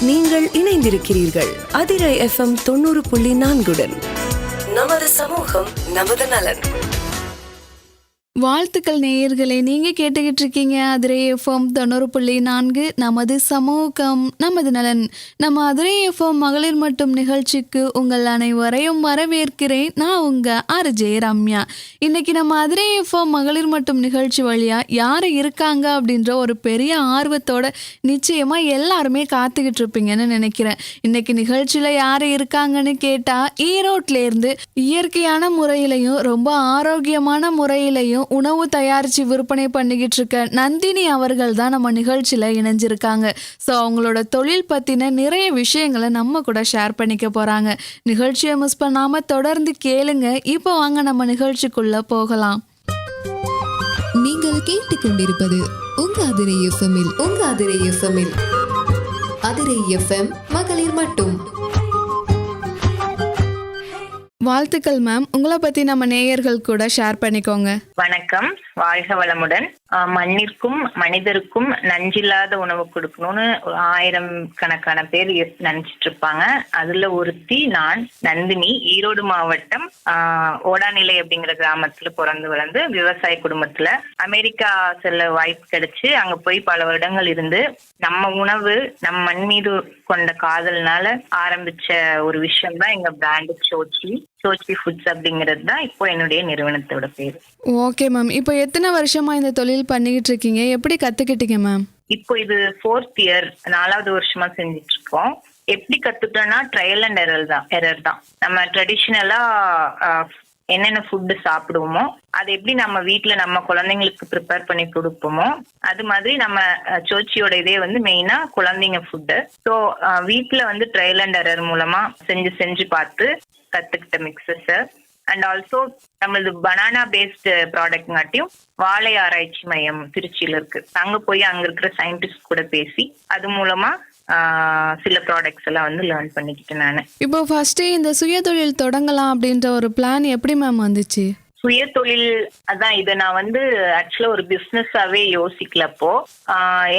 நீங்கள் இணைந்திருக்கிறீர்கள் அதிரை எஃப்எம் தொண்ணூறு புள்ளி நான்குடன். நமது சமூகம் நமது நலன். வாழ்த்துக்கள் நேயர்களே நீங்கள் கேட்டுக்கிட்டு இருக்கீங்க அதிரை எஃப்எம் தொண்ணூறு புள்ளி நான்கு. நமது சமூகம் நமது நலன். நம்ம அதிரை எஃப்எம் மகளிர் மட்டும் நிகழ்ச்சிக்கு உங்கள் அனைவரையும் வரவேற்கிறேன். நான் உங்கள் ஆர்ஜே ரம்யா. இன்னைக்கு நம்ம அதிரை எஃப்எம் மகளிர் மட்டும் நிகழ்ச்சி வழியா யார் இருக்காங்க அப்படின்ற ஒரு பெரிய ஆர்வத்தோட நிச்சயமாக எல்லாருமே காத்துக்கிட்டு இருப்பீங்கன்னு நினைக்கிறேன். இன்னைக்கு நிகழ்ச்சியில் யார் இருக்காங்கன்னு கேட்டால் ஈரோட்டிலேருந்து இயற்கையான முறையிலையும் ரொம்ப ஆரோக்கியமான முறையிலையும் உணவு தயாரித்து விற்பனை பண்ணிக்கிட்டு இருக்க நந்தினி அவர்கள் தான் நம்ம நிகழ்ச்சியில் இணைஞ்சிருக்காங்க. ஸோ அவங்களோட தொழில் பற்றின நிறைய விஷயங்களை நம்ம கூட ஷேர் பண்ணிக்க போகிறாங்க நிகழ்ச்சியை மிஸ் பண்ணாமல் தொடர்ந்து கேளுங்க. இப்போ வாங்க நம்ம நிகழ்ச்சிக்குள்ளே போகலாம். நீங்கள் கேட்டுக்கொண்டிருப்பது உங்க அதிரை எஃப்எம்மில் உங்க அதிரை எஃப்எம்மில். அதிரை எஃப்எம் மகளிர் மட்டும். வாழ்த்துக்கள் மேம் உங்களை பற்றி நம்ம நேயர்கள் கூட ஷேர் பண்ணிக்கோங்க. வணக்கம். வாழ்க வளமுடன். மண்ணிற்கும் மனிதருக்கும் நஞ்சில்லாத உணவு கொடுக்கணும்னு ஆயிரம் கணக்கான பேர் நினைச்சிட்டு இருப்பாங்க அதுல ஒருத்தி நான் நந்தினி ஈரோடு மாவட்டம் ஓடாநிலை அப்படிங்கிற கிராமத்துல பிறந்து வளர்ந்து விவசாய குடும்பத்துல அமெரிக்கா செல்ல வாய்ப்பு கிடைச்சு அங்க போய் பல வருடங்கள் இருந்து நம்ம உணவு நம் மண் மீது கொண்ட காதல்னால ஆரம்பிச்ச ஒரு விஷயம் தான் எங்க பிராண்டு சோச்சி சோச்சி ஃபுட்ஸ் அப்படிங்கிறது தான் இப்போ என்னுடைய நிறுவனத்தோட பேர். Okay ma'am. இப்போ எத்தனை வருஷமா இந்த தொழில் பண்ணிக்கிட்டு இருக்கீங்க எப்படி கற்றுக்கிட்டீங்க மேம் இப்போ இது ஃபோர்த் இயர் நாலாவது வருஷமா செஞ்சுட்டு இருக்கோம் எப்படி கத்துட்டோம்னா ட்ரையல் அண்ட் எரர் தான் எரர் தான். நம்ம ட்ரெடிஷ்னலா என்னென்ன ஃபுட்டு சாப்பிடுவோமோ அது எப்படி நம்ம வீட்டில் நம்ம குழந்தைங்களுக்கு ப்ரிப்பேர் பண்ணி கொடுப்போமோ அது மாதிரி நம்ம சோச்சியோட இதே வந்து மெயினா குழந்தைங்க ஃபுட்டு ஸோ வீட்டில் வந்து ட்ரையல் அண்ட் எரர் மூலமா செஞ்சு செஞ்சு பார்த்து கத்துக்கிட்ட மிக்சஸ் அண்ட் ஆல்சோ நம்மளது பனானா பேஸ்டு ப்ராடக்ட்ங்காட்டியும் வாழை ஆராய்ச்சி மையம் திருச்சியில இருக்கு. அங்க போய் அங்க இருக்கிற சயின்டிஸ்ட் கூட பேசி அது மூலமா சில ப்ராடக்ட்ஸ் எல்லாம் வந்து லேர்ன் பண்ணிக்கிட்டேன் நான். இப்போ ஃபர்ஸ்டே இந்த சுயதொழில் தொடங்கலாம் அப்படின்ற ஒரு பிளான் எப்படி மேம் வந்துச்சு? சுய தொழில் அதான் இதை நான் வந்து ஆக்சுவலா ஒரு பிசினஸாவே யோசிக்கலப்போ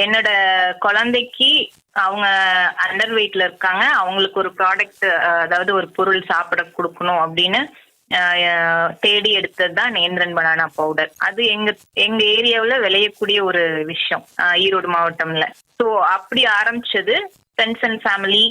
என்னோட குழந்தைக்கு அவங்க அண்டர் வெயிட்ல இருக்காங்க. அவங்களுக்கு ஒரு ப்ராடக்ட் அதாவது ஒரு பொருள் சாப்பிட கொடுக்கணும் அப்படின்னு தேடி எடுத்தது தான் நேந்திரன் பனானா பவுடர் அது எங்க எங்க ஏரியாவில் விளையக்கூடிய ஒரு விஷயம் ஈரோடு மாவட்டம்ல. ஸோ அப்படி ஆரம்பிச்சது ஃப்ரெண்ட்ஸ் அண்ட் ஃபேமிலி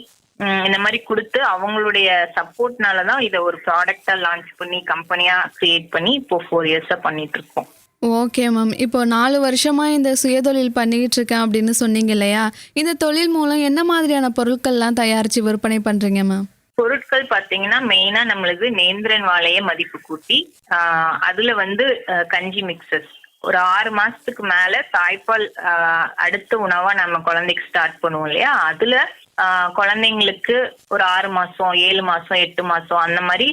இந்த மாதிரி கொடுத்து அவங்களுடைய சப்போர்ட்னால தான் இதை ஒரு ப்ராடக்டா லான்ச் பண்ணி கம்பெனியா கிரியேட் பண்ணி இப்போ ஃபோர் இயர்ஸா பண்ணிட்டு இருக்கோம் ஓகே மேம் இப்போ நாலு வருஷமா இந்த சுயதொழில் பண்ணிக்கிட்டு இருக்கேன் அப்படின்னு சொன்னீங்க இல்லையா? இந்த தொழில் மூலம் என்ன மாதிரியான பொருட்கள்லாம் தயாரித்து விற்பனை பண்ணுறீங்க மேம் பொருட்கள் பாத்தீங்கன்னா மெயினா நம்மளுக்கு நேந்திரன் வாழைய மதிப்பு கூட்டி ஆஹ், அதுல வந்து கஞ்சி மிக்சஸ் ஒரு ஆறு மாசத்துக்கு மேல தாய்ப்பால் ஆஹ், அடுத்த உணவா நம்ம குழந்தைக்கு ஸ்டார்ட் பண்ணுவோம் இல்லையா? அதுல ஆஹ், குழந்தைங்களுக்கு ஒரு ஆறு மாசம் ஏழு மாசம் எட்டு மாசம் அந்த மாதிரி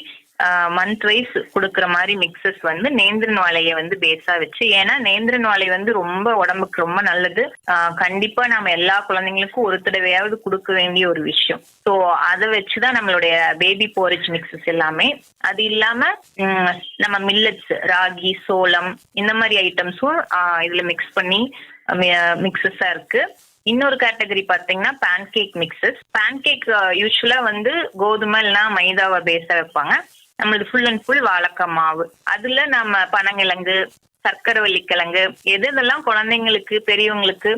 மந்த் வைஸ் கொடுக்குற மாதிரி மிக்சஸ் வந்து நேந்திரன் வாழையை வந்து பேஸா வச்சு ஏன்னா நேந்திரன் வாழை வந்து ரொம்ப உடம்புக்கு ரொம்ப நல்லது. ஆஹ் கண்டிப்பா நம்ம எல்லா குழந்தைங்களுக்கும் ஒரு தடவையாவது கொடுக்க வேண்டிய ஒரு விஷயம். ஸோ அதை வச்சுதான் நம்மளுடைய பேபி போரிஜ் மிக்சஸ் எல்லாமே. அது இல்லாம நம்ம மில்லட்ஸ் ராகி சோளம் இந்த மாதிரி ஐட்டம்ஸும் இதுல மிக்ஸ் பண்ணி மிக்சஸா இருக்கு. இன்னொரு கேட்டகரி பாத்தீங்கன்னா பேன்கேக் மிக்சஸ் பேன்கேக் யூஸ்வலா வந்து கோதுமை இல்லைன்னா மைதாவை பேஸா வைப்பாங்க. நம்மளது ஃபுல் அண்ட் ஃபுல் வாழக்காய் மாவு. அதுல நம்ம பனங்கிழங்கு சர்க்கரை கிழங்கு எது இதெல்லாம் குழந்தைங்களுக்கு பெரியவங்களுக்கு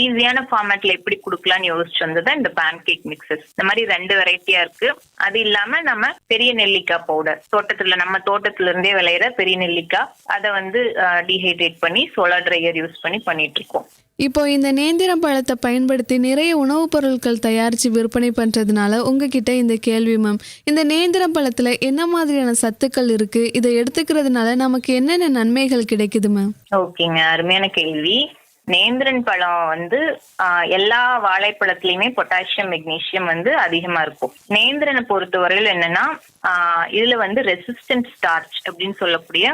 ஈஸியான ஃபார்மேட்ல எப்படி கொடுக்கலாம்னு யோசிச்சு வந்தது இந்த பேன்கேக் மிக்சஸ் இந்த மாதிரி ரெண்டு வெரைட்டியா இருக்கு. அது இல்லாம நம்ம பெரிய நெல்லிக்காய் பவுடர் தோட்டத்துல நம்ம தோட்டத்துல இருந்தே விளையிற பெரிய நெல்லிக்காய் அதை வந்து டீஹைட்ரேட் பண்ணி சோலார் ட்ரையர் யூஸ் பண்ணி பண்ணிட்டு இருக்கோம். இப்போ இந்த நேந்திரம் பழத்தை பயன்படுத்தி நிறைய உணவுப் பொருட்கள் தயாரித்து விற்பனை பண்ணுறதுனால உங்ககிட்ட இந்த கேள்வி மேம் இந்த நேந்திரம் பழத்தில் என்ன மாதிரியான சத்துக்கள் இருக்குது இதை எடுத்துக்கிறதுனால நமக்கு என்னென்ன நன்மைகள் கிடைக்குது மேம் ஓகேங்க அருமையான கேள்வி. நேந்திரன் பழம் வந்து ஆஹ், எல்லா வாழைப்பழத்துலயுமே பொட்டாசியம் மெக்னீசியம் வந்து அதிகமா இருக்கும். நேந்திரனை பொறுத்தவரையில் என்னன்னா ஆஹ், இதுல வந்து ரெசிஸ்டன்ட் ஸ்டார்ச் அப்படின்னு சொல்லக்கூடிய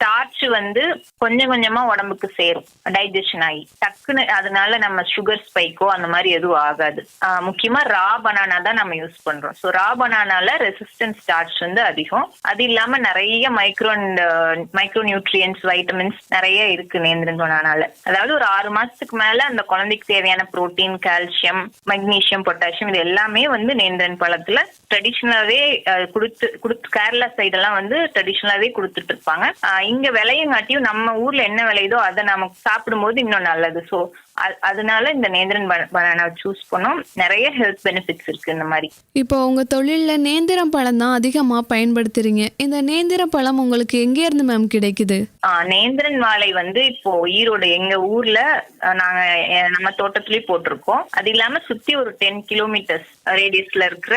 ஸ்டார்ச் வந்து கொஞ்சம் கொஞ்சமா உடம்புக்கு சேரும். டைஜஷன் ஆகி. டக்குன்னு அதனால நம்ம சுகர் ஸ்பைக்கோ அந்த மாதிரி எதுவும் ஆகாது. முக்கியமா ரா பனானா தான் நம்ம யூஸ் பண்றோம். ஸோ ரா பனானால ரெசிஸ்டன்ட் ஸ்டார்ச் வந்து அதிகம். அது இல்லாம நிறைய மைக்ரோ மைக்ரோ நியூட்ரியன்ஸ் வைட்டமின்ஸ் நிறைய இருக்கு நேந்திரன் பனானால அதாவது ஒரு ஆறு மாசத்துக்கு மேல அந்த குழந்தைக்கு தேவையான புரோட்டீன் கால்சியம் மெக்னீசியம் பொட்டாசியம் இது எல்லாமே வந்து நேந்திரன் பழத்துல ட்ரெடிஷ்னலாவே கொடுத்து கொடுத்து கேரளா சைடெல்லாம் வந்து ட்ரெடிஷ்னலாவே கொடுத்துட்டு இருப்பாங்க. இங்க விளையங்காட்டியும் நம்ம ஊர்ல என்ன விளையுதோ அதை நம்ம சாப்பிடும்போது இன்னும் நல்லது. சோ அதனால இந்த நேந்திரன் பனானா சூஸ் பண்ணோம். நிறைய ஹெல்த் பெனிஃபிட்ஸ் இருக்கு இந்த மாதிரி. இப்போ உங்க தொழில்ல நேந்திரம் பழம் தான் அதிகமா பயன்படுத்துறீங்க. இந்த நேந்திர பழம் உங்களுக்கு எங்க இருந்து மேம் கிடைக்குது? நேந்திரன் வாழை வந்து இப்போ ஈரோடு எங்க ஊர்ல நாங்க நம்ம தோட்டத்திலயே போட்டிருக்கோம். அது இல்லாம சுத்தி ஒரு டென் கிலோமீட்டர்ஸ் ரேடியஸ்ல இருக்கிற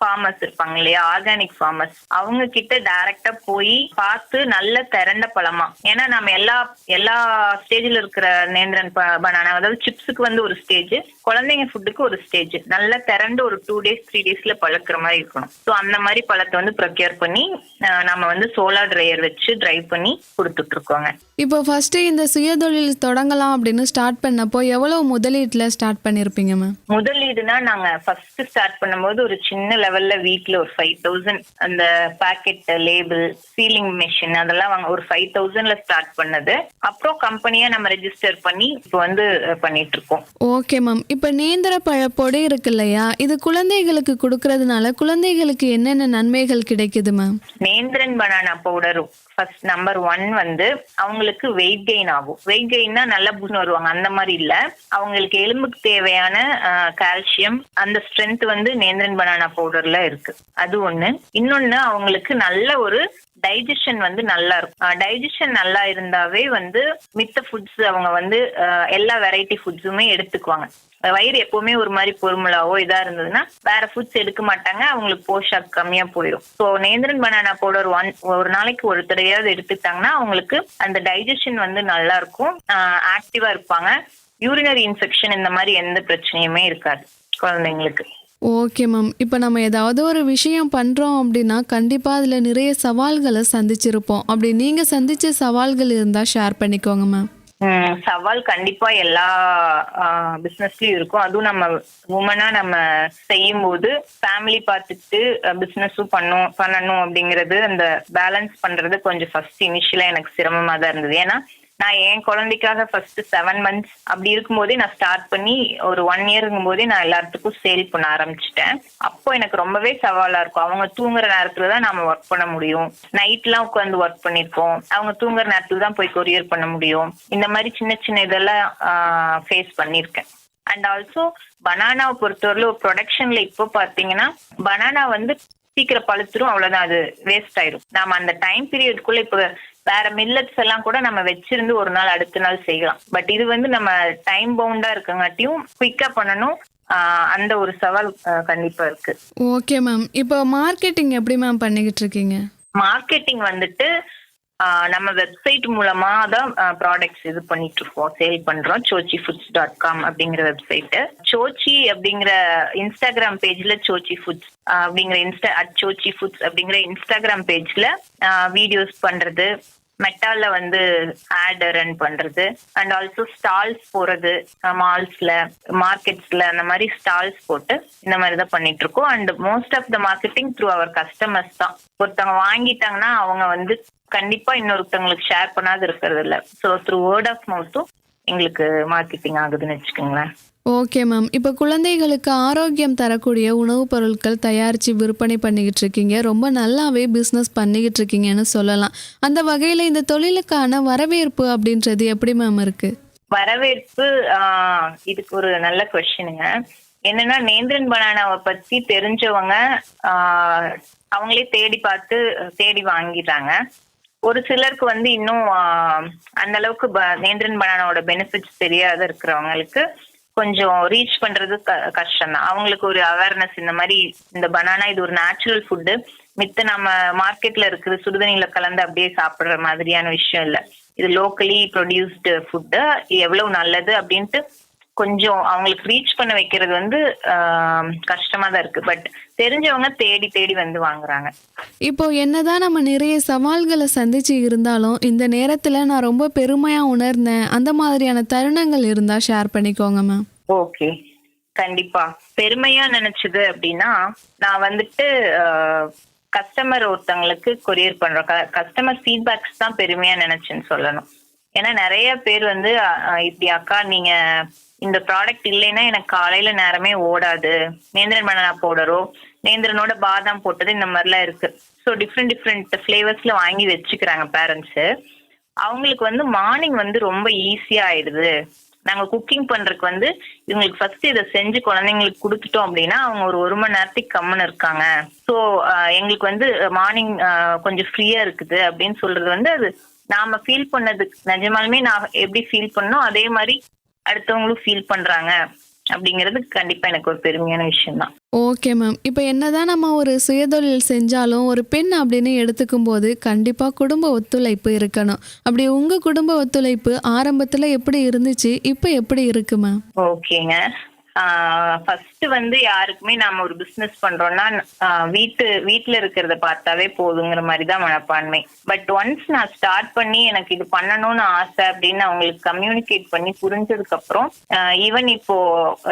ஃபார்மர்ஸ் இருப்பாங்க இல்லையா? ஆர்கானிக் ஃபார்மர்ஸ் அவங்க கிட்ட டைரக்டா போய் பார்த்து நல்ல திரண்ட பழமா. ஏன்னா நம்ம எல்லா எல்லா ஸ்டேஜ்ல இருக்கிற நேந்திரன் பனானா அதாவது சிப்ஸுக்கு வந்து ஒரு ஸ்டேஜ் குழந்தைங்க ஃபுட்டுக்கு ஒரு ஸ்டேஜ் நல்லா திரண்டு ஒரு டூ டேஸ் த்ரீ டேஸ்ல பழக்கிற மாதிரி இருக்கணும். ஸோ அந்த மாதிரி பழத்தை வந்து ப்ரொக்யூர் பண்ணி நம்ம வந்து சோலார் ட்ரையர் வச்சு ட்ரை பண்ணி கொடுத்துட்டு இருக்கோங்க. இப்போ ஃபர்ஸ்ட் இந்த சுயதொழில் தொடங்கலாம் அப்படின்னு ஸ்டார்ட் பண்ணப்போ எவ்வளவு முதலீட்டுல ஸ்டார்ட் பண்ணிருப்பீங்க மேம் முதலீடுனா நாங்க ஃபர்ஸ்ட் ஸ்டார்ட் பண்ணும்போது ஒரு சின்ன லெவல்ல வீட்ல ஒரு ஃபைவ் தௌசண்ட் அந்த பாக்கெட் லேபிள் சீலிங் மெஷின் அதெல்லாம் வாங்க ஒரு ஃபைவ் தௌசண்ட்ல ஸ்டார்ட் பண்ணது. அப்புறம் கம்பெனியா நம்ம ரெஜிஸ்டர் பண்ணி இப்போ வந்து பண்ணிட்டு இருக்கோம். ஓகே மேம் இப்போ நேந்திர பழ பொடி இருக்கு இல்லையா? இது குழந்தைகளுக்கு கொடுக்கறதுனால குழந்தைகளுக்கு என்னென்ன நன்மைகள் கிடைக்குது மேம் நேந்திரன் பனானா பவுடரும் ஃபர்ஸ்ட் நம்பர் ஒன் வந்து அவங்களுக்கு வெயிட் கெயின் ஆகும். வெயிட் கெயின்னா நல்லா புண்ணு வருவாங்க. அந்த மாதிரி இல்ல. அவங்களுக்கு எலும்புக்கு தேவையான கால்சியம் அந்த ஸ்ட்ரென்த் வந்து நேந்திரன் பனானா பவுடர்ல இருக்கு. அது ஒண்ணு. இன்னொன்னு அவங்களுக்கு நல்ல ஒரு டைஜஷன் வந்து நல்லா இருக்கும். டைஜஷன் நல்லா இருந்தாவே வந்து மித்த ஃபுட்ஸ் அவங்க வந்து எல்லா வெரைட்டி ஃபுட்ஸுமே எடுத்துக்குவாங்க. வயிறு எப்பவுமே ஒரு மாதிரி பொறுமலாவோ இதா இருந்ததுன்னா வேற ஃபுட்ஸ் எடுக்க மாட்டாங்க. அவங்களுக்கு போஷாக் கம்மியா போயிடும் so Nendran banana powder one ஒரு நாளைக்கு ஒரு தடவையாவது எடுத்துக்கிட்டாங்கன்னா அவங்களுக்கு அந்த டைஜஷன் வந்து நல்லா இருக்கும் ஆக்டிவா இருப்பாங்க. யூரினரி இன்ஃபெக்ஷன் இந்த மாதிரி எந்த பிரச்சனையுமே இருக்காது குழந்தைங்களுக்கு. ஓகே மேம் இப்போ நம்ம ஏதாவது ஒரு விஷயம் பண்ணுறோம் அப்படின்னா கண்டிப்பாக அதில் நிறைய சவால்களை சந்திச்சிருப்போம். அப்படி நீங்கள் சந்திச்ச சவால்கள் இருந்தால் ஷேர் பண்ணிக்கோங்க மேம் சவால் கண்டிப்பா எல்லா பிசினஸ்லயும் இருக்கும். அதுவும் நம்ம உமனா நம்ம செய்யும் போது ஃபேமிலி பார்த்துட்டு பிசினஸும் பண்ணும் பண்ணணும் அப்படிங்கிறது அந்த பேலன்ஸ் பண்றது கொஞ்சம் ஃபர்ஸ்ட் இனிஷியலா எனக்கு சிரமமா தான் இருந்தது. ஏன்னா நான் என் குழந்தைக்காக ஃபர்ஸ்ட் செவன் மந்த்ஸ் அப்படி இருக்கும்போதே நான் ஸ்டார்ட் பண்ணி ஒரு ஒன் இயருங்கும் போதே நான் எல்லாத்துக்கும் சேல் பண்ண ஆரம்பிச்சிட்டேன். அப்போ எனக்கு ரொம்பவே சவாலா இருக்கும். அவங்க தூங்குற நேரத்துல தான் நாம ஒர்க் பண்ண முடியும். நைட்லாம் உட்காந்து ஒர்க் பண்ணிருக்கோம் அவங்க தூங்குற நேரத்துல தான் போய் கொரியர் பண்ண முடியும். இந்த மாதிரி சின்ன சின்ன இதெல்லாம் ஃபேஸ் பண்ணியிருக்கேன் அண்ட் ஆல்சோ பனானாவை பொறுத்தவரையில ஒரு ப்ரொடக்ஷன்ல இப்போ பாத்தீங்கன்னா பனானா வந்து சீக்கிரம் பழுத்துரும் அவ்வளவுதான். அது வேஸ்ட் ஆயிடும் நாம அந்த டைம் பீரியட்குள்ள இப்போ வேற மில்லட்ஸ் எல்லாம் கூட நம்ம வச்சிருந்து ஒரு நாள் அடுத்த நாள் செய்யலாம். பட் இது வந்து நம்ம டைம் பவுண்டா இருக்கங்காட்டியும் குயிக்கா பண்ணணும். அந்த ஒரு சவால் கண்டிப்பா இருக்கு. ஓகே மேம் இப்போ மார்க்கெட்டிங் எப்படி மேம் பண்ணிக்கிட்டு இருக்கீங்க? மார்க்கெட்டிங் வந்துட்டு நம்ம வெப்சைட் மூலமா தான் ப்ராடக்ட்ஸ் இது பண்ணிட்டு இருக்கோம். சேல் பண்றோம். சோச்சி ஃபுட்ஸ் டாட் காம் அப்படிங்கிற வெப்சைட் சோச்சி அப்படிங்கிற இன்ஸ்டாகிராம் பேஜ்ல சோச்சி ஃபுட்ஸ் அப்படிங்கிற இன்ஸ்டா அட் சோச்சி ஃபுட்ஸ் அப்படிங்கிற இன்ஸ்டாகிராம் பேஜ்ல வீடியோஸ் பண்றது மெட்டால வந்து ஆட் ரன் பண்றது. அண்ட் ஆல்சோ ஸ்டால்ஸ் போறது மால்ஸ்ல மார்க்கெட்ஸ்ல அந்த மாதிரி ஸ்டால்ஸ் போட்டு இந்த மாதிரி தான் பண்ணிட்டு இருக்கோம் and most of the marketing through our customers தான். ஒருத்தவங்க வாங்கிட்டாங்கன்னா அவங்க வந்து கண்டிப்பா இன்னொருத்தவங்களுக்கு ஷேர் பண்ணாது இருக்கிறது இல்ல. ஸோ த்ரூ வேர்ட் ஆஃப் மவுத்தும் எங்களுக்கு மார்க்கெட்டிங் ஆகுதுன்னு வச்சுக்கோங்களேன். ஓகே மேம் இப்போ குழந்தைகளுக்கு ஆரோக்கியம் தரக்கூடிய உணவுப் பொருட்கள் தயாரித்து விற்பனை பண்ணிக்கிட்டு இருக்கீங்க. ரொம்ப நல்லாவே பிஸ்னஸ் பண்ணிக்கிட்டு இருக்கீங்கன்னு சொல்லலாம். அந்த வகையில் இந்த தொழிலுக்கான வரவேற்பு அப்படின்றது எப்படி மேம் இருக்கு? வரவேற்பு இதுக்கு ஒரு நல்ல கொஸ்டினுங்க என்னன்னா நேந்திரன் பனானாவை பத்தி தெரிஞ்சவங்க அவங்களே தேடி பார்த்து தேடி வாங்கிடுறாங்க. ஒரு சிலருக்கு வந்து இன்னும் அந்த அளவுக்கு ப- நேந்திரன் பனானாவோட பெனிஃபிட்ஸ் தெரியாத இருக்கிறவங்களுக்கு கொஞ்சம் ரீச் பண்றது க- கஷ்டம் தான் அவங்களுக்கு ஒரு அவேர்னஸ் இந்த மாதிரி இந்த பனானா இது ஒரு நேச்சுரல் ஃபுட்டு மித்த நம்ம மார்க்கெட்ல இருக்கிற சுடுதண்ணில கலந்து அப்படியே சாப்பிடுற மாதிரியான விஷயம் இல்ல. இது லோக்கலி ப்ரொடியூஸ்டு ஃபுட்டு எவ்வளவு நல்லது அப்படின்ட்டு கொஞ்சம் அவங்களுக்கு ரீச் பண்ண வைக்கிறது வந்து கஷ்டமா தான் இருக்கு. பட் தெரிஞ்சவங்க தேடி தேடி வந்து வாங்குறாங்க. இப்போ என்னதான் நம்ம நிறைய சவால்களை சந்திச்சு இருந்தாலும் இந்த நேரத்துல நான் ரொம்ப பெருமையா உணர்ந்தேன். அந்த மாதிரியான தருணங்கள் இருந்தா ஷேர் பண்ணிக்கோங்க மேம் ஓகே கண்டிப்பா. பெருமையா நினைச்சது அப்படின்னா நான் வந்துட்டு கஸ்டமர் ஒருத்தங்களுக்கு கொரியர் பண்றோம். கஸ்டமர் ஃபீட்பேக்ஸ் தான் பெருமையா நினைச்சேன்னு சொல்லணும். ஏன்னா நிறைய பேர் வந்து இப்படி அக்கா நீங்க இந்த ப்ராடக்ட் இல்லைன்னா எனக்கு காலையில நேரமே ஓடாது. நேந்திரன் பனானா பவுடரோ நேந்திரனோட பாதாம் போட்டது இந்த மாதிரிலாம் இருக்கு. ஸோ டிஃப்ரெண்ட் டிஃப்ரெண்ட் ஃப்ளேவர்ஸ்ல வாங்கி வச்சுக்கிறாங்க பேரண்ட்ஸ் அவங்களுக்கு வந்து மார்னிங் வந்து ரொம்ப ஈஸியா ஆயிடுது. நாங்க குக்கிங் பண்றதுக்கு வந்து இவங்களுக்கு ஃபர்ஸ்ட் இதை செஞ்சு குழந்தைங்களுக்கு கொடுத்துட்டோம் அப்படின்னா அவங்க ஒரு ஒரு மணி நேரத்துக்கு கம்முன்னு இருக்காங்க. ஸோ எங்களுக்கு வந்து மார்னிங் கொஞ்சம் ஃப்ரீயா இருக்குது அப்படின்னு சொல்றது வந்து அது நாம ஃபீல் பண்ணது. நிஜமாலுமே நான் எப்படி ஃபீல் பண்ணோம் அதே மாதிரி அடுத்தவங்களும் ஃபீல் பண்றாங்க. அப்படிங்கிறது கண்டிப்பா எனக்கு ஒரு பெருமையான விஷயம் தான் ஓகே மேம் இப்போ என்னதான் நம்ம ஒரு சுயதொழில் செஞ்சாலும் ஒரு பெண் அப்படின்னு எடுத்துக்கும் போது கண்டிப்பாக குடும்ப ஒத்துழைப்பு இருக்கணும். அப்படி உங்கள் குடும்ப ஒத்துழைப்பு ஆரம்பத்தில் எப்படி இருந்துச்சு? இப்போ எப்படி இருக்கு மேம் ஓகேங்க ஃபர்ஸ்ட் வந்து யாருக்குமே நாம ஒரு பிசினஸ் பண்றோம்னா வீட்டு வீட்டுல இருக்கிறத பார்த்தாவே போதுங்கிற மாதிரி தான் மனப்பான்மை. பட் ஒன்ஸ் நான் ஸ்டார்ட் பண்ணி எனக்கு இது பண்ணணும்னு ஆசை அப்படின்னு அவங்களுக்கு கம்யூனிகேட் பண்ணி புரிஞ்சதுக்கு அப்புறம் ஈவன் இப்போ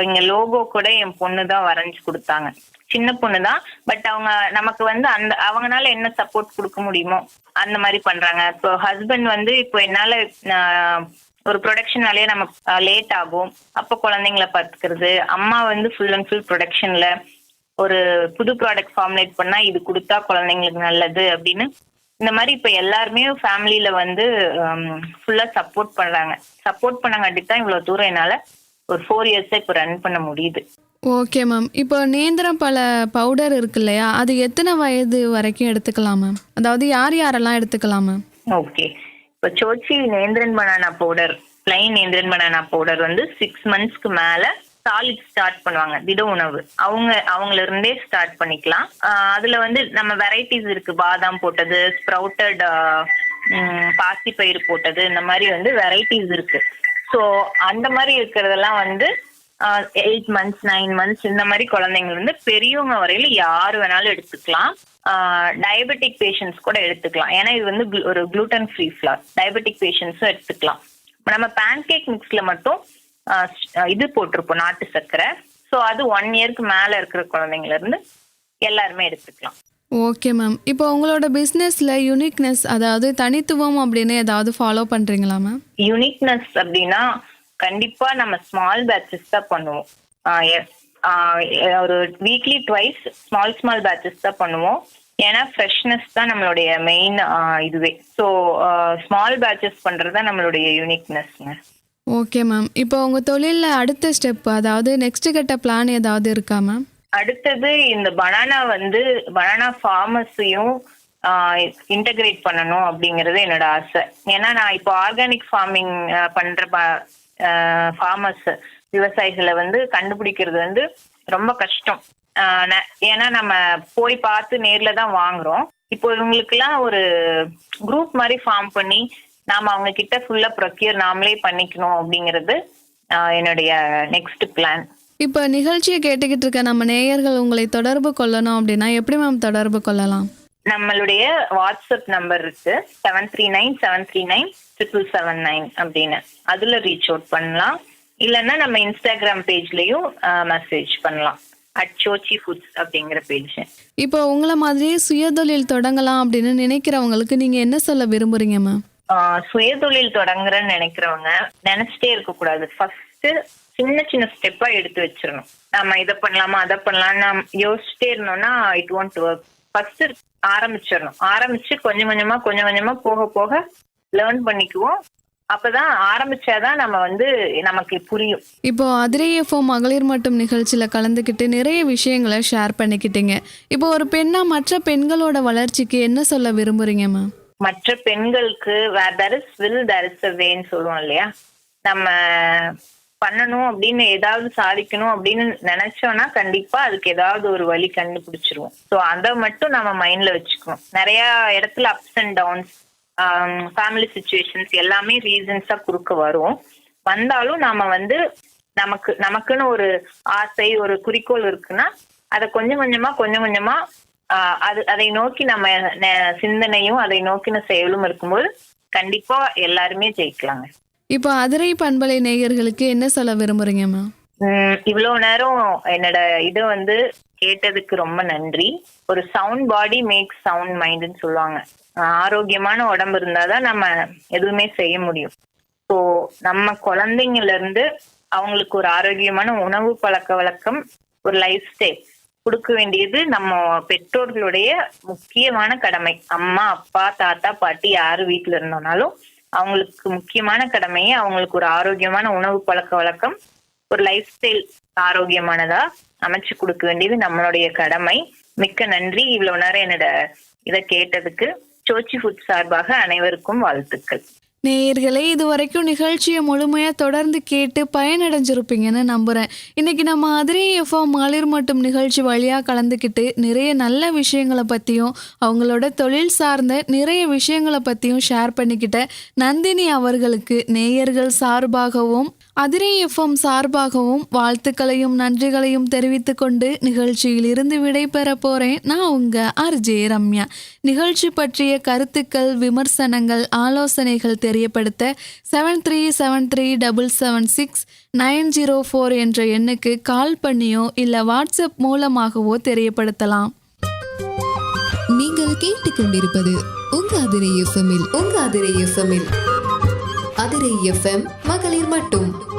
எங்க லோகோ கூட என் பொண்ணு தான் வரைஞ்சு கொடுத்தாங்க. சின்ன பொண்ணு தான் பட் அவங்க நமக்கு வந்து அந்த அவங்கனால என்ன சப்போர்ட் கொடுக்க முடியுமோ அந்த மாதிரி பண்றாங்க. இப்போ ஹஸ்பண்ட் வந்து இப்போ என்னால ஒரு ப்ரொடக்ஷனாலே நம்ம லேட் ஆகும். அப்போ குழந்தைங்கள பார்த்துக்கிறது. அம்மா வந்து ஃபுல் அண்ட் ஃபுல் ப்ரொடக்ஷன்ல ஒரு புது ப்ராடக்ட் ஃபார்முலேட் பண்ணா இது கொடுத்தா குழந்தைங்களுக்கு நல்லது அப்படின்னு. இந்த மாதிரி இப்ப எல்லாருமே ஃபேமிலியில வந்து ஃபுல்லா சப்போர்ட் பண்றாங்க. சப்போர்ட் பண்ணங்காட்டி தான் இவ்வளவு தூரம் என்னால ஒரு ஃபோர் இயர்ஸா இப்ப ரன் பண்ண முடியுது. ஓகே மேம் இப்போ நேந்திரம் பல பவுடர் இருக்கு இல்லையா? அது எத்தனை வயது வரைக்கும் எடுத்துக்கலாம் மேம் அதாவது யார் யாரெல்லாம் எடுத்துக்கலாம் மேம் ஓகே இப்போ Sochi Nendran banana powder plain Nendran banana powder வந்து சிக்ஸ் மந்த்ஸ்க்கு மேல சாலிட் ஸ்டார்ட் பண்ணுவாங்க திட உணவு. அவங்க அவங்கள இருந்தே ஸ்டார்ட் பண்ணிக்கலாம். அதுல வந்து நம்ம வெரைட்டிஸ் இருக்கு. பாதாம் போட்டது ஸ்ப்ரவுட்டட் பாசி போட்டது இந்த மாதிரி வந்து வெரைட்டிஸ் இருக்கு. ஸோ அந்த மாதிரி இருக்கிறதெல்லாம் வந்து எயிட் மந்த்ஸ் நைன் மந்த்ஸ் இந்த மாதிரி குழந்தைங்க வந்து பெரியவங்க வரையில யார் வேணாலும் எடுத்துக்கலாம். டயபெட்டிக் பேஷண்ட்ஸ் கூட எடுத்துக்கலாம். ஏன்னா இது வந்து ஒரு gluten ஃப்ரீ ஃபிளார் டயபெட்டிக் பேஷண்ட்ஸும் எடுத்துக்கலாம். நம்ம பேன்கேக் மிக்ஸ்ல மட்டும் இது போட்டிருப்போம் நாட்டு சர்க்கரை. ஸோ அது ஒன் இயர்க்கு மேல இருக்கிற குழந்தைங்கள இருந்து எல்லாருமே எடுத்துக்கலாம். ஓகே மேம் இப்போ உங்களோட பிஸ்னஸில் யூனிக்னஸ் அதாவது தனித்துவம் அப்படின்னு ஏதாவது ஃபாலோ பண்ணுறீங்களா மேம் யூனிக்னஸ் அப்படின்னா கண்டிப்பா நம்ம ஸ்மால் பேட்சஸ் தான் பண்ணுவோம். ஒரு weekly twice small small batches தான் பண்ணுவோம். ஏன்னா ஃப்ரெஷ்னஸ் தான் நம்மளுடைய மெயின் இதுவே. ஸோ ஸ்மால் பேட்சஸ் பண்றது தான் நம்மளுடைய யூனிக்னஸ்ங்க ஓகே மேம் இப்போ உங்கள் தொழிலில் அடுத்த ஸ்டெப் அதாவது நெக்ஸ்ட் கட்ட பிளான் ஏதாவது இருக்கா மேம் அடுத்தது இந்த பனானா வந்து பனானா ஃபார்மஸையும் இன்டகிரேட் பண்ணணும் அப்படிங்கிறது என்னோட ஆசை. ஏன்னா நான் இப்போ ஆர்கானிக் ஃபார்மிங் பண்ற ஃபார்மர்ஸ் விவசாயிகளை வந்து கண்டுபிடிக்கிறது வந்து ரொம்ப கஷ்டம். ஏன்னா நம்ம போய் பார்த்து நேர்ல தான் வாங்குறோம். இப்போ இவங்களுக்குலாம் ஒரு குரூப் மாதிரி ஃபார்ம் பண்ணி நாம அவங்க கிட்ட ஃபுல்லா ப்ரொக்யூர் நாமளே பண்ணிக்கணும் அப்படிங்கிறது என்னுடைய நெக்ஸ்ட் பிளான் இப்போ நிகழ்ச்சியை கேட்டுக்கிட்டு இருக்க நம்ம நேயர்கள் உங்களை தொடர்பு கொள்ளணும் அப்படின்னா எப்படி மேம் தொடர்பு கொள்ளலாம்? நம்மளுடைய வாட்ஸ்அப் நம்பர் இருக்கு. Seven three nine seven three nine triple seven nine அப்படின்னு. அதுல ரீச் அவுட் பண்ணலாம். இல்லைன்னா நம்ம இன்ஸ்டாகிராம் பேஜ்லயும் மெசேஜ் பண்ணலாம். அட் சோச்சி ஃபுட்ஸ் அப்படிங்கிற பேஜ் இப்போ உங்களை மாதிரியே சுயதொழில் தொடங்கலாம் அப்படின்னு நினைக்கிறவங்களுக்கு நீங்கள் என்ன சொல்ல விரும்புறீங்க மேம் சுயதொழில் தொடங்குறேன்னு நினைக்கிறவங்க நினைச்சிட்டே இருக்க கூடாது ஃபர்ஸ்ட் சின்ன சின்ன ஸ்டெப்பா எடுத்து வச்சிடணும் நம்ம இதை பண்ணலாமா அதை பண்ணலாம் நம்ம யோசிச்சுட்டே இருந்தோம்னா இட் ஒன்ட் ஒர்க் ஃபர்ஸ்ட் ஆரம்பிச்சிடணும் ஆரம்பிச்சு கொஞ்சம் கொஞ்சமா கொஞ்சம் கொஞ்சமா போக போக லேர்ன் பண்ணிக்குவோம். அப்பதான் ஆரம்பிச்சாதான் நம்ம வந்து நமக்கு புரியும். இப்போ அதிரை எஃப்எம் மகளிர் மட்டும் நிகழ்ச்சியில் கலந்துக்கிட்டு நிறைய விஷயங்களை ஷேர் பண்ணிக்கிட்டீங்க. இப்போ ஒரு பெண்ணா மற்ற பெண்களோட வளர்ச்சிக்கு என்ன சொல்ல விரும்புறீங்க மேம் மற்ற பெண்களுக்கு there is will there is வேன்னு சொல்லுவோம் இல்லையா? நம்ம பண்ணணும் அப்படின்னு ஏதாவது சாதிக்கணும் அப்படின்னு நினைச்சோம்னா கண்டிப்பா அதுக்கு ஏதாவது ஒரு வழி கண்டுபிடிச்சிருவோம். ஸோ அதை மட்டும் நம்ம மைண்ட்ல வச்சுக்கணும். நிறைய இடத்துல ups and downs Um, family situations எல்லாமே ரீசன்ஸா குறுக்க வரும். வந்தாலும் நாம வந்து நமக்கு நமக்குன்னு ஒரு ஆசை ஒரு குறிக்கோள் இருக்குன்னா அதை கொஞ்சம் கொஞ்சமா கொஞ்சம் கொஞ்சமா ஆஹ் அது அதை நோக்கி நம்ம சிந்தனையும் அதை நோக்கின செயலும் இருக்கும்போது கண்டிப்பா எல்லாருமே ஜெயிக்கலாங்க. இப்போ அதிரை பண்பலை நேயர்களுக்கு என்ன சொல்ல விரும்புறீங்க மேம் இவ்வளவு நேரம் என்னோட இதை வந்து கேட்டதுக்கு ரொம்ப நன்றி. ஒரு சவுண்ட் பாடி மேக் சவுண்ட் மைண்ட்னு சொல்லுவாங்க. ஆரோக்கியமான உடம்பு இருந்தாதான் நம்ம எதுவுமே செய்ய முடியும். ஸோ நம்ம குழந்தைங்கல இருந்து அவங்களுக்கு ஒரு ஆரோக்கியமான உணவு பழக்க வழக்கம் ஒரு லைஃப் ஸ்டைல் கொடுக்க வேண்டியது நம்ம பெற்றோர்களுடைய முக்கியமான கடமை. அம்மா அப்பா தாத்தா பாட்டி யாரு வீட்டுல இருந்தோம்னாலும் அவங்களுக்கு முக்கியமான கடமையே அவங்களுக்கு ஒரு ஆரோக்கியமான உணவு பழக்க வழக்கம். ஒரு லைஃப் ஸ்டைல் ஆரோக்கியமானதா அமைச்சு கொடுக்க வேண்டியது நம்மளுடைய கடமை. மிக்க நன்றி. இவ்வளவு நேரம் என்னோட இதை கேட்டதுக்கு சோச்சி ஃபுட் சார்பாக அனைவருக்கும் வாழ்த்துக்கள். நேயர்களே இது வரைக்கும் நிகழ்ச்சியை முழுமையாக தொடர்ந்து கேட்டு பயனடைஞ்சிருப்பீங்கன்னு நம்புகிறேன் இன்னைக்கு நம்ம அதிரே எஃப்எம் மகளிர் மட்டும் நிகழ்ச்சி வழியாக கலந்துக்கிட்டு நிறைய நல்ல விஷயங்களை பற்றியும் அவங்களோட தொழில் சார்ந்த நிறைய விஷயங்களை பற்றியும் ஷேர் பண்ணிக்கிட்ட நந்தினி அவர்களுக்கு நேயர்கள் சார்பாகவும் அதிரே எஃப்எம் சார்பாகவும் வாழ்த்துக்களையும் நன்றிகளையும் தெரிவித்து கொண்டு நிகழ்ச்சியில் இருந்து விடைபெற போறேன். நான் உங்க ஆர்ஜே ரம்யா. நிகழ்ச்சி பற்றிய கருத்துக்கள் விமர்சனங்கள் ஆலோசனைகள் தெரியப்படுத்த seven three seven three double seven six nine zero four என்ற எண்ணுக்கு கால் பண்ணியோ இல்லை வாட்ஸ்அப் மூலமாகவோ தெரியப்படுத்தலாம். நீங்கள் கேட்டுக்கொண்டிருப்பது உங்க அதிரை எஃப்எம்இல் உங்க அதிரை எஃப்எம்மில். அதிரை எஃப்எம் மகளிர் மட்டும்.